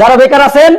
যারা বেকার আছেন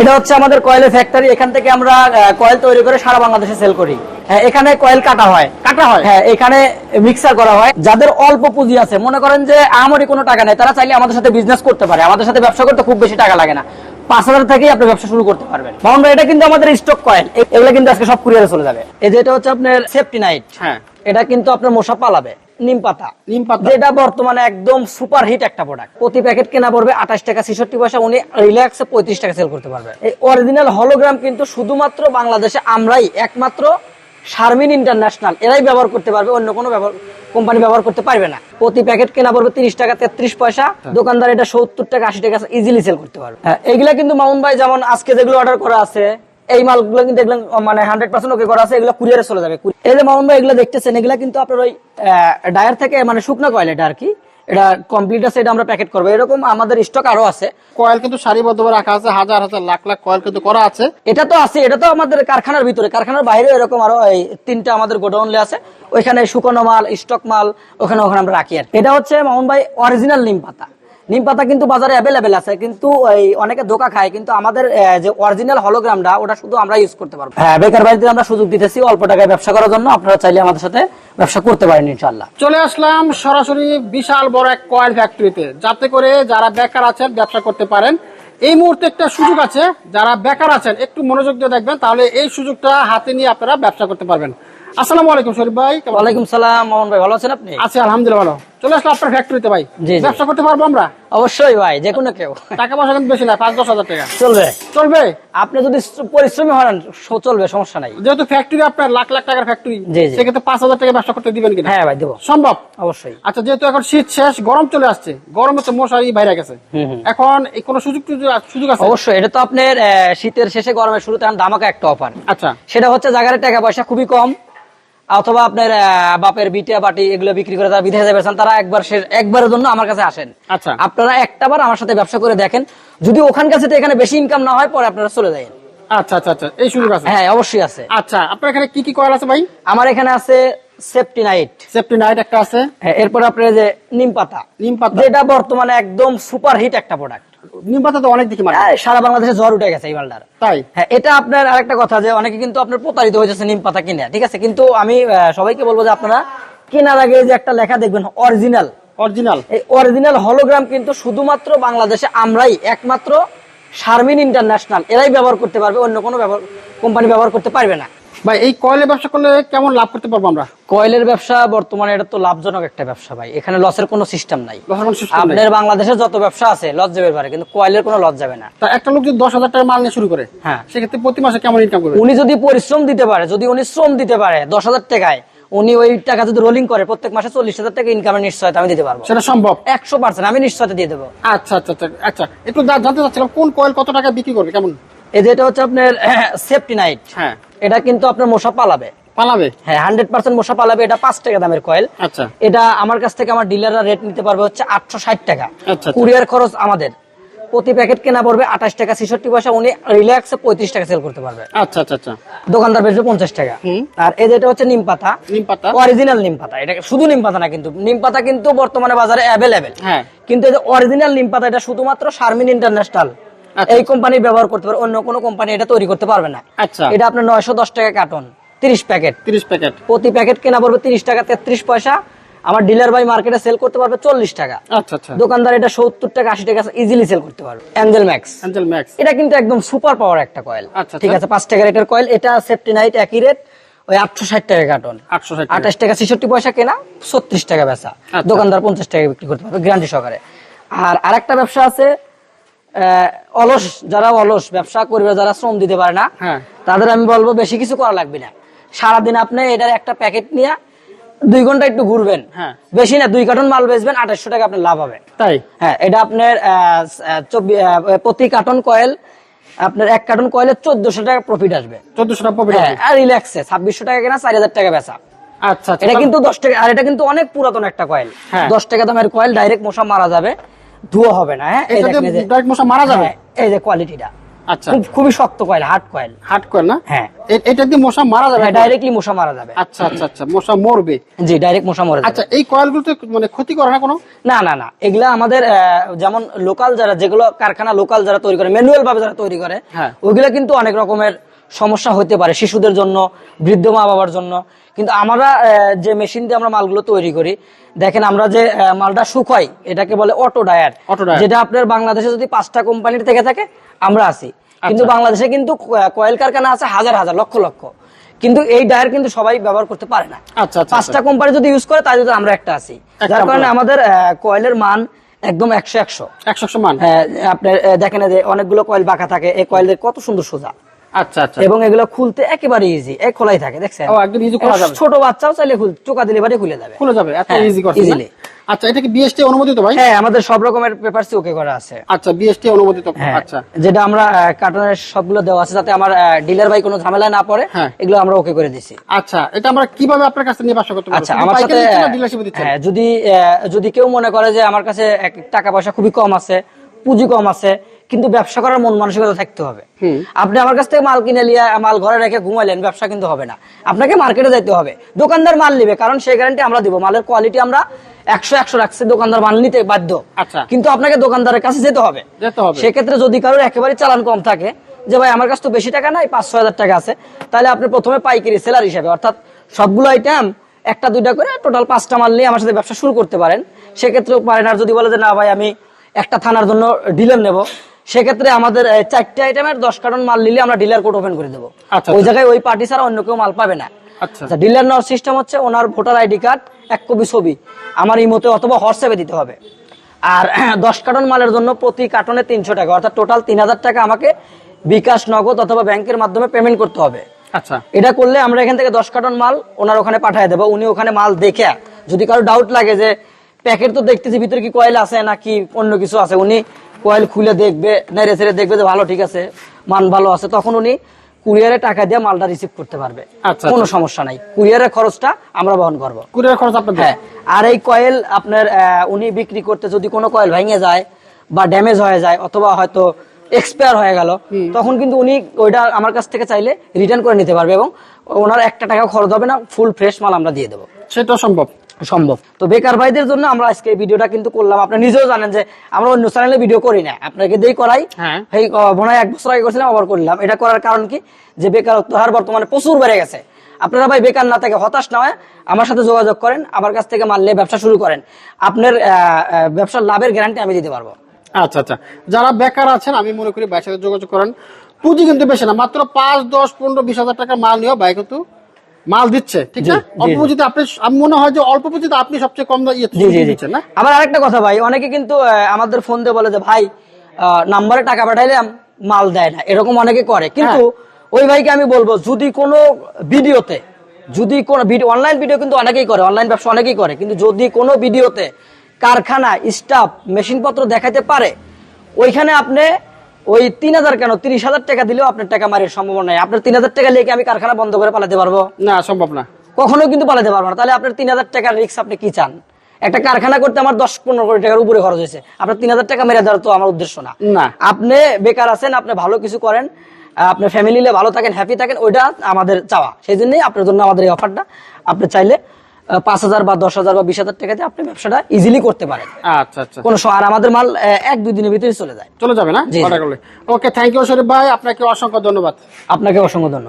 এটা হচ্ছে আমাদের কয়েলের ফ্যাক্টরি এখান থেকে আমরা কয়েল তৈরি করে সারা বাংলাদেশে সেল করি। হ্যাঁ, এখানে কয়েল কাটা হয়। কাটা হয়? হ্যাঁ এখানে মিক্সার করা হয়। যাদের অল্প পুঁজি আছে মনে করেন যে আমারই কোনো টাকা নেই তারা চাইলে আমাদের সাথে বিজনেস করতে পারে। আমাদের সাথে ব্যবসা করতে খুব বেশি টাকা লাগে না। পাঁচ হাজার থেকেই আপনি ব্যবসা শুরু করতে পারবেন। মামুন এটা কিন্তু আমাদের স্টক কয়েল এগুলো কিন্তু আজকে সব কুরিয়ারে চলে যাবে। এই যে এটা হচ্ছে আপনার সেফটি নাইট হ্যাঁ। এটা কিন্তু আপনার মশা পালাবে। নিম পাতা। নিম পাতা। যেটা বর্তমানে একদম সুপার হিট একটা প্রোডাক্ট প্রতি প্যাকেট কেনা পড়বে আঠাশ টাকা ছেষট্টি পয়সা উনি রিল্যাক্সে পঁয়ত্রিশ টাকা সেল করতে পারবে। এই অরিজিনাল হলোগ্রাম কিন্তু শুধুমাত্র বাংলাদেশে আমরাই একমাত্র শারমিন ইন্টারন্যাশনাল এরাই ব্যবহার করতে পারবে অন্য কোনো ব্যবহার কোম্পানি ব্যবহার করতে পারবে না। প্রতি প্যাকেট কেনা পড়বে তিরিশ টাকা তেত্রিশ পয়সা দোকানদার এটা সত্তর টাকা আশি টাকা ইজিলি সেল করতে পারবে। হ্যাঁ এগুলা কিন্তু মামুন ভাই যেমন আজকে যেগুলো অর্ডার করা আছে এই মালগুলো কিন্তু এগুলো মানে হান্ড্রেড পার্সেন্ট ওকে করা আছে এগুলো কুরিয়ারে চলে যাবে। এই যে মামুন ভাই এগুলো দেখতেছেন এগুলা কিন্তু আপনার ওই ডায়ার থেকে মানে শুকনো কয়েল এটা আর কি? এটা কমপ্লিট আছে এটা আমরা প্যাকেট করব। এরকম আমাদের স্টক আরও আছে। কয়েল কিন্তু সারিবদ্ধভাবে রাখা আছে হাজার হাজার লাখ লাখ কয়েল কিন্তু করা আছে। এটা তো আছে এটা তো আমাদের কারখানার ভিতরে। কারখানার বাইরে এরকম আরও এই তিনটা আমাদের গোডাউনলে আছে। ওইখানে শুকনো মাল স্টক মাল ওখানে ওখানে আমরা রাখি আর। এটা হচ্ছে মামুন ভাই অরিজিনাল নিম পাতা। নিম পাতা কিন্তু বাজারে অ্যাভেলেবেল আছে কিন্তু ওই অনেকে ধোকা খায় কিন্তু আমাদের যে অরিজিনাল হলোগ্রামটা ওটা শুধু আমরা ইউজ করতে পারব। হ্যাঁ বেকার বাড়িতে আমরা সুযোগ দিতেছি অল্প টাকায় ব্যবসা করার জন্য আপনারা চাইলে আমাদের সাথে ব্যবসা করতে পারেন ইনশাল্লাহ চলে আসলাম সরাসরি বিশাল বড় এক কয়েল ফ্যাক্টরিতে যাতে করে যারা বেকার আছেন ব্যবসা করতে পারেন। এই মুহূর্তে একটা সুযোগ আছে যারা বেকার আছেন একটু মনোযোগ দিয়ে দেখবেন তাহলে এই সুযোগটা হাতে নিয়ে আপনারা ব্যবসা করতে পারবেন। আসসালামু আলাইকুম শরীফ ভাই ওয়ালাইকুম সালাম মোহন ভাই ভালো আছেন আপনি? আছি আলহামদুলিল্লাহ ভালো। চলে আসলাম আপনার ফ্যাক্টরিতে ভাই। জি, জি। ব্যবসা করতে পারব আমরা? অবশ্যই ভাই যে কোনো কেউ। টাকা পয়সা কিন্তু বেশি না পাঁচ দশ হাজার টাকা। চলবে। চলবে? আপনি যদি পরিশ্রমী হন চলবে সমস্যা নাই। যেহেতু ফ্যাক্টরি আপনার লাখ লাখ টাকার ফ্যাক্টরি। সেক্ষেত্রে পাঁচ হাজার টাকা ব্যবসা করতে দিবেন কিনা? হ্যাঁ ভাই দেবো। সম্ভব? অবশ্যই। আচ্ছা যেহেতু এখন শীত শেষ গরম চলে আসছে গরমে তো মশারি বাইরে গেছে। এখন কোনো সুযোগ সুযোগ আছে? অবশ্যই এটা তো আপনার শীতের শেষে গরমের শুরুতে ধামাকা একটা অফার আচ্ছা। সেটা হচ্ছে জায়গার টাকা পয়সা খুবই কম অথবা আপনার বাপের বিটিয়া বাটি এগুলো বিক্রি করে তারা বিদেশে যাবেন তারা একবার একবারের জন্য আমার কাছে আসেন। আচ্ছা। আপনারা একটা বার আমার সাথে ব্যবসা করে দেখেন। যদি ওখানকার সাথে এখানে বেশি ইনকাম না হয় পরে আপনারা চলে যায় আচ্ছা আচ্ছা আচ্ছা এই সুযোগ আছে। হ্যাঁ অবশ্যই আছে। আচ্ছা আপনার এখানে কি কি কয়েল আছে ভাই? আমার এখানে আছে সেফটি নাইট সেফটি নাইট একটা আছে। এরপর আপনার যে নিম পাতা। নিম পাতা। যেটা বর্তমানে একদম সুপার হিট একটা প্রোডাক্ট নিম পাতা তো অনেক দেখি সারা বাংলাদেশে জ্বর উঠে গেছে এই মালটার তাই? হ্যাঁ এটা আপনার আরেকটা কথা যে অনেকে কিন্তু আপনার প্রতারিত হয়েছে নিম পাতা কিনে। ঠিক আছে? কিন্তু আমি সবাইকে বলব যে আপনারা কেনার আগে যে একটা লেখা দেখবেন অরিজিনাল। অরিজিনাল। এই অরিজিনাল হলোগ্রাম কিন্তু শুধুমাত্র বাংলাদেশে আমরাই একমাত্র শারমিন ইন্টারন্যাশনাল। এরাই ব্যবহার করতে পারবে অন্য কোনো ব্যবহার কোম্পানি ব্যবহার করতে পারবে না। ভাই এই কয়েলের ব্যবসা করলে কেমন লাভ করতে পারব আমরা? কয়েলের ব্যবসা বর্তমানে এটা তো লাভজনক একটা ব্যবসা ভাই। এখানে লসের কোনো সিস্টেম নাই। আপনার বাংলাদেশে যত ব্যবসা আছে লস যাবে পারে কিন্তু কয়েলের কোনো লস যাবে না। তা একটা লোক যদি দশ হাজার টাকা মাল নিয়ে শুরু করে হ্যাঁ। সেক্ষেত্রে প্রতি মাসে কেমন ইনকাম করবে? উনি যদি পরিশ্রম দিতে পারে যদি উনি শ্রম দিতে পারে দশ হাজার টাকায় উনি ওই টাকা যদি রোলিং করে প্রত্যেক মাসে চল্লিশ হাজার টাকা ইনকামের নিশ্চয়তা আমি দিতে পারব। সেটা সম্ভব? একশো পার্সেন্ট আমি নিশ্চয়তা দিয়ে দেবো। আচ্ছা আচ্ছা আচ্ছা আচ্ছা। একটু জানতে চাচ্ছিলাম কোন কয়েল কত টাকা বিক্রি করবে কেমন? এই যেটা হচ্ছে আপনার সেফটি নাইট হ্যাঁ। এটা কিন্তু আপনার মশা পালাবে। পালাবে? হ্যাঁ হান্ড্রেড পার্সেন্ট মশা পালাবে এটা পাঁচ টাকা দামের কয়েল আচ্ছা। এটা আমার কাছ থেকে আমার ডিলাররা রেট নিতে পারবে হচ্ছে আটশো ষাট টাকা। আচ্ছা। কুরিয়ার খরচ আমাদের। প্রতি প্যাকেট কেনা পড়বে আঠাশ টাকা ছেষট্টি পয়সা উনি রিল্যাক্সে পঁয়ত্রিশ টাকা সেল করতে পারবে। আচ্ছা আচ্ছা আচ্ছা। দোকানদার বেচবে পঞ্চাশ টাকা। আর এই যেটা হচ্ছে নিম পাতা। নিম পাতা? অরিজিনাল নিম পাতা। এটা শুধু নিম পাতা না কিন্তু। নিম পাতা কিন্তু বর্তমানে বাজারে অ্যাভেলেবেল কিন্তু এই যে অরিজিনাল নিম পাতা এটা শুধুমাত্র শারমিন ইন্টারন্যাশনাল আচ্ছা। এই কোম্পানি ব্যবহার করতে পারে অন্য কোনো কোম্পানি এটা তৈরি করতে পারবে না। আচ্ছা। এটা আপনার নয়শো দশ টাকা কার্টন তিরিশ প্যাকেট তিরিশ প্যাকেট প্রতি প্যাকেট কেনা পড়বে তিরিশ টাকা তেত্রিশ পয়সা। আমার ডিলার বাই মার্কেটে সেল করতে পারবে চল্লিশ টাকা। আচ্ছা আচ্ছা। দোকানদার এটা সত্তর টাকা আশি টাকা ইজিলি সেল করতে পারবে। অ্যাঞ্জেল ম্যাক্স অ্যাঞ্জেল ম্যাক্স এটা কিন্তু একদম সুপার পাওয়ার একটা কয়েল আচ্ছা, ঠিক আচ্ছা। আছে পাঁচ টাকা রেটের কয়েল এটা সেফটি নাইট একই রেট ওই আটশো ষাট টাকা কার্টন আটশো ষাট আঠাশ টাকা ছেষট্টি পয়সা কেনা ছত্রিশ টাকা বেচা। আচ্ছা। দোকানদার পঞ্চাশ টাকা বিক্রি করতে পারবে গ্যারান্টি সহকারে। আর আরেকটা ব্যবসা আছে অলস যারা অলস ব্যবসা করবে যারা শ্রম দিতে পারে না হ্যাঁ। তাদের আমি বলব বেশি কিছু করা লাগবে না। সারাদিন আপনি এটার একটা প্যাকেট নিয়ে দুই ঘণ্টা একটু ঘুরবেন। হ্যাঁ। বেশি না দুই কার্টন মাল বেচবেন আঠাশশো টাকা আপনার লাভ হবে। তাই? হ্যাঁ এটা আপনার প্রতি কার্টন কয়েল আপনার এক কার্টন কয়েলের চোদ্দশো টাকা প্রফিট আসবে। চোদ্দশো টাকা প্রফিট হ্যাঁ আর রিল্যাক্সে ছাব্বিশশো টাকা কেনা চার হাজার টাকা বেচা। আচ্ছা আচ্ছা। এটা কিন্তু দশ টাকা আর এটা কিন্তু অনেক পুরাতন একটা কয়েল। হ্যাঁ। দশ টাকা দামের কয়েল ডাইরেক্ট মশা মারা যাবে। ধুয়ো হবে না হ্যাঁ? এই মশা মারা যাবে? হ্যাঁ, এই যে কোয়ালিটিটা। আচ্ছা। খুবই শক্ত coil hard coil. Hard coil না? হ্যাঁ। এটা দিয়ে মশা মারা যাবে? ডাইরেক্টলি মশা মারা যাবে। আচ্ছা আচ্ছা আচ্ছা মশা মরবে? জি ডাইরেক্ট মশা মরে আচ্ছা এই কয়েলগুলোতে মানে ক্ষতি করে না কোনো? না না না এগুলা আমাদের যেমন লোকাল যারা যেগুলো কারখানা লোকাল যারা তৈরি করে ম্যানুয়াল ভাবে যারা তৈরি করে হ্যাঁ। ওইগুলা কিন্তু অনেক রকমের সমস্যা হতে পারে শিশুদের জন্য বৃদ্ধ মা বাবার জন্য। কিন্তু আমরা যে মেশিন দিয়ে আমরা মালগুলো তৈরি করি দেখেন আমরা যে মালটা শুকাই এটাকে বলে অটো ডায়ার যেটা আপনার বাংলাদেশে যদি পাঁচটা কোম্পানির থেকে থাকে আমরা আছি। কিন্তু আচ্ছা। বাংলাদেশে কিন্তু কয়েল কারখানা আছে হাজার হাজার লক্ষ লক্ষ। কিন্তু এই ডায়ার কিন্তু সবাই ব্যবহার করতে পারে না। আচ্ছা আচ্ছা পাঁচটা কোম্পানি যদি ইউজ করে তাই যদি আমরা একটা আছি। যার কারণে। আমাদের কয়েলের মান একদম একশো একশো। একশো একশো মান। হ্যাঁ, আপনার দেখেন যে অনেকগুলো কয়েল বাঁকা থাকে এই কয়েলের কত সুন্দর সোজা। আচ্ছা আচ্ছা। এবং এগুলো খুলতে একেবারে ইজি এক খোলাই থাকে দেখছেন? ও, একদম easy খোলা যাবে। ছোট বাচ্চাও চাইলে খুল চোকা দিলে বাড়ি খুলে যাবে। খুলে যাবে এত হ্যাঁ, ইজি করছে easily। আচ্ছা এটা কি বিএসটি অনুমোদিত ভাই? হ্যাঁ আমাদের সব রকমের ওকে করা আছে। আচ্ছা বিএসটি অনুমোদিত হ্যাঁ আচ্ছা। যেটা আমরা কার্টনের সবগুলো দেওয়া আছে যাতে আমার ডিলার ভাই কোনো ঝামেলায় না পড়ে হ্যাঁ। এগুলো আমরা ওকে করে দিছি। আচ্ছা এটা আমরা কীভাবে আপনার কাছে নিয়ে ব্যবসা করতে পারব? আচ্ছা আমার সাথে ডিলারশিপে দিচ্ছেন? হ্যাঁ যদি যদি কেউ মনে করে যে আমার কাছে টাকা পয়সা খুবই কম আছে পুঁজি কম আছে কিন্তু ব্যবসা করার মন মানসিকতা থাকতে হবে। আপনি আমার কাছ থেকে মাল কিনে নিয়ে মাল ঘরে রেখে ঘুমাইলেন ব্যবসা কিন্তু হবে না। আপনাকে মার্কেটে যাইতে হবে। দোকানদার মাল নিবে কারণ সেই গ্যারান্টি আমরা দিব। মালের কোয়ালিটি আমরা একশো একশো রাখছি দোকানদার মাল নিতে বাধ্য। আচ্ছা। কিন্তু আপনাকে দোকানদারের কাছে যেতে হবে। সেক্ষেত্রে যদি কারোর একেবারে চালান কম থাকে যে ভাই আমার কাছে তো বেশি টাকা নাই পাঁচ ছয় হাজার টাকা আছে তাহলে আপনি প্রথমে পাইকারি সেলার হিসাবে অর্থাৎ সবগুলো আইটেম একটা দুইটা করে টোটাল পাঁচটা মাল নিয়ে আমার সাথে ব্যবসা শুরু করতে পারেন। সেক্ষেত্রেও পারেন। আর যদি বলে যে না ভাই আমি একটা থানার জন্য ডিলার নেব। সেক্ষেত্রে আমাদের চারটে আইটেমের দশ কার্টন মাল নিলে আমরা ডিলার কোড ওপেন করে দেবো। আচ্ছা, ওই আচ্ছা। জায়গায় ওই পার্টি ছাড়া অন্য কেউ মাল পাবে না। আচ্ছা। আচ্ছা ডিলার নেওয়ার সিস্টেম হচ্ছে ওনার ভোটার আইডি কার্ড এক কপি ছবি। আমার ইমোতে অথবা হোয়াটসঅ্যাপে দিতে হবে। আর দশ কার্টন মালের জন্য প্রতি কার্টনে তিনশো টাকা। অর্থাৎ টোটাল তিন হাজার টাকা আমাকে বিকাশ নগদ অথবা ব্যাংকের মাধ্যমে পেমেন্ট করতে হবে। আচ্ছা। এটা করলে আমরা এখান থেকে দশ কার্টন মাল ওনার ওখানে পাঠিয়ে দেবো। উনি ওখানে মাল দেখে যদি কারও ডাউট লাগে যে প্যাকেট তো দেখতেছি ভিতরে কি কয়েল আছে নাকি অন্য কিছু আছে? উনি কয়েল খুলে দেখবে নেড়ে ছেড়ে দেখবে যে ভালো ঠিক আছে মান ভালো আছে। তখন উনি কুরিয়ারে টাকা দিয়ে মালটা রিসিভ করতে পারবে। আচ্ছা, কোনো সমস্যা নাই। কুরিয়ারের খরচটা আমরা বহন করব। কুরিয়ার খরচ আপনাদের? হ্যাঁ। আর এই কয়েল আপনার উনি বিক্রি করতে যদি কোনো কয়েল ভেঙে যায় বা ড্যামেজ হয়ে যায় অথবা হয়তো এক্সপায়ার হয়ে গেল তখন কিন্তু উনি ওইটা আমার কাছ থেকে চাইলে রিটার্ন করে নিতে পারবে এবং ওনার একটা টাকা খরচ হবে না ফুল ফ্রেশ মাল আমরা দিয়ে দেবো। সেটাও সম্ভব। সম্ভব। তো বেকার ভাইদের জন্য আমরা আজকে ভিডিওটা কিন্তু করলাম। আপনি নিজেও জানেন যে আমরা অন্য চ্যানেলে ভিডিও করি না। আপনাকে দিয়েই করাই হ্যাঁ। এই মনে এক বছর আগে করছিলাম আবার করলাম। এটা করার কারণ কি? যে বেকারত্ব হার বর্তমানে প্রচুর বেড়ে গেছে। আপনারা ভাই বেকার না থেকে হতাশ না হয় আমার সাথে যোগাযোগ করেন আমার কাছ থেকে মাল নিয়ে ব্যবসা শুরু করেন। আপনার ব্যবসার লাভের গ্যারান্টি আমি দিতে পারব। আচ্ছা আচ্ছা। যারা বেকার আছেন আমি মনে করি ভাইয়ের সাথে যোগাযোগ করেন। পুঁজি কিন্তু বেশি না মাত্র পাঁচ দশ পনেরো বিশ হাজার টাকা মাল নিয়েও ভাই কিন্তু মাল দিচ্ছে ঠিক না? অল্প পুঁজিতে আপনি মনে হয় যে অল্প পুঁজিতে আপনি সবচেয়ে কম ইয়ে দিচ্ছেন না? আবার আরেকটা কথা ভাই অনেকে কিন্তু আমাদের ফোন দিয়ে বলে যে ভাই নাম্বারে টাকা পাঠাইলাম মাল দেয় না। এরকম অনেকে করে। কিন্তু হ্যাঁ। ওই ভাইকে আমি বলব যদি কোনো ভিডিওতে যদি কোনো ভিডিও অনলাইন ভিডিও কিন্তু অনেকেই করে অনলাইন ব্যবসা অনেকেই করে। কিন্তু যদি কোনো ভিডিওতে কারখানা স্টাফ মেশিনপত্র দেখাতে পারে ওইখানে আপনি ওই তিন হাজার কেন? তিরিশ হাজার টাকা দিলেও আপনার টাকা মারির সম্ভাবনা নাই। আপনার তিন হাজার টাকা লেগে আমি কারখানা বন্ধ করে পালাতে পারব? না সম্ভব না। কখনো কিন্তু পালাতে পারব না। তাহলে আপনার তিন হাজার টাকার রিক্স আপনি কি চান? একটা কারখানা করতে আমার দশ পনেরো কোটি টাকার উপরে খরচ হয়েছে। আপনার তিন হাজার টাকা মেরে দেওয়ার তো আমার উদ্দেশ্য না। না। আপনি বেকার আছেন আপনি ভালো কিছু করেন আপনার ফ্যামিলি ভালো থাকেন হ্যাপি থাকেন ওইটা আমাদের চাওয়া। সেই জন্যই আপনার জন্য আমাদের এই অফারটা আপনি চাইলে পাঁচ হাজার বা দশ হাজার বা বিশ হাজার টাকাতে আপনি ব্যবসাটা ইজিলি করতে পারেন। আচ্ছা আচ্ছা। কোনো আর আমাদের মাল এক দুই দিনের ভিতরে চলে যায়। চলে যাবে না? ওকে থ্যাংক ইউ শরীফ ভাই। আপনাকে অসংখ্য ধন্যবাদ। আপনাকে অসংখ্য ধন্যবাদ।